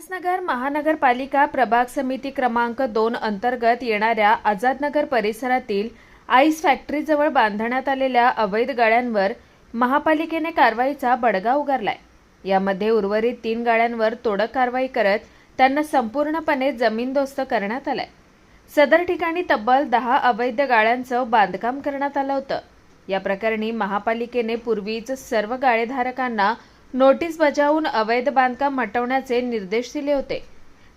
उल्हासनगर महानगरपालिका प्रभाग समिती क्रमांक दोन अंतर्गत येणाऱ्या आझादनगर परिसरातील आईस फॅक्टरीजवळ बांधण्यात आलेल्या अवैध गाड्यांवर महापालिकेने कारवाईचा बडगा उगारलाय. यामध्ये उर्वरित तीन गाड्यांवर तोडक कारवाई करत त्यांना संपूर्णपणे जमीनदोस्त करण्यात आलाय. सदर ठिकाणी तब्बल दहा अवैध गाड्यांचं बांधकाम करण्यात आलं होतं. या प्रकरणी महापालिकेने पूर्वीच सर्व गाळेधारकांना नोटीस बजावून अवैध बांधकाम हटवण्याचे निर्देश दिले होते.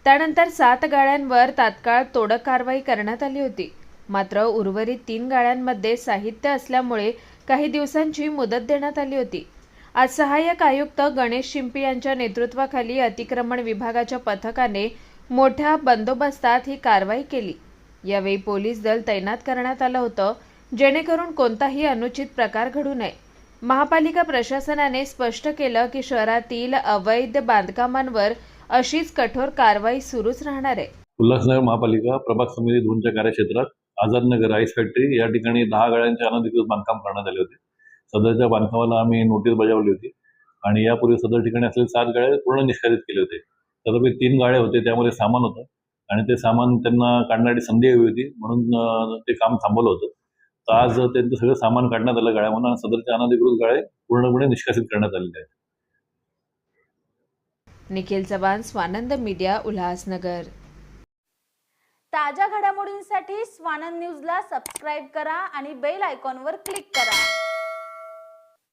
त्यानंतर सात गाड्यांवर तात्काळ तोडक कारवाई करण्यात आली होती. मात्र उर्वरित तीन गाड्यांमध्ये साहित्य असल्यामुळे काही दिवसांची मुदत देण्यात आली होती. आज सहाय्यक आयुक्त गणेश शिंपी यांच्या नेतृत्वाखाली अतिक्रमण विभागाच्या पथकाने मोठ्या बंदोबस्तात ही कारवाई केली. यावेळी पोलीस दल तैनात करण्यात आलं होतं जेणेकरून कोणताही अनुचित प्रकार घडू नये. महापालिका प्रशासनाने स्पष्ट केलं की शहरातील अवैध बांधकामांवर अशीच कठोर कारवाई सुरूच राहणार आहे. उल्हासनगर महापालिका प्रभाग समिती दोनच्या कार्यक्षेत्रात आझादनगर राईस फॅक्टरी या ठिकाणी दहा गाड्यांचे अनधिकृत बांधकाम करण्यात आले होते. सदरच्या बांधकामाला आम्ही नोटीस बजावली होती आणि यापूर्वी सदर ठिकाणी असलेले सात गाड्या पूर्ण निष्कासित केले होते. तथापि तीन गाड्या होते त्यामध्ये सामान होतं आणि ते सामान त्यांना काढण्याची संधी हवी होती म्हणून ते काम थांबवलं होतं. तर आज त्यांचं सगळं सामान काढण्यात आलं गाड्यामधून आणि सदरच्या अनधिकृत गाड्या पूर्णपणे निष्कासित करण्यात आलेल्या आहेत. निखिल चव्हाण स्वानंद मीडिया उल्हासनगर. ताज्या घडामोडींसाठी स्वानंद न्यूजला सबस्क्राईब करा आणि बेल आयकॉनवर क्लिक करा.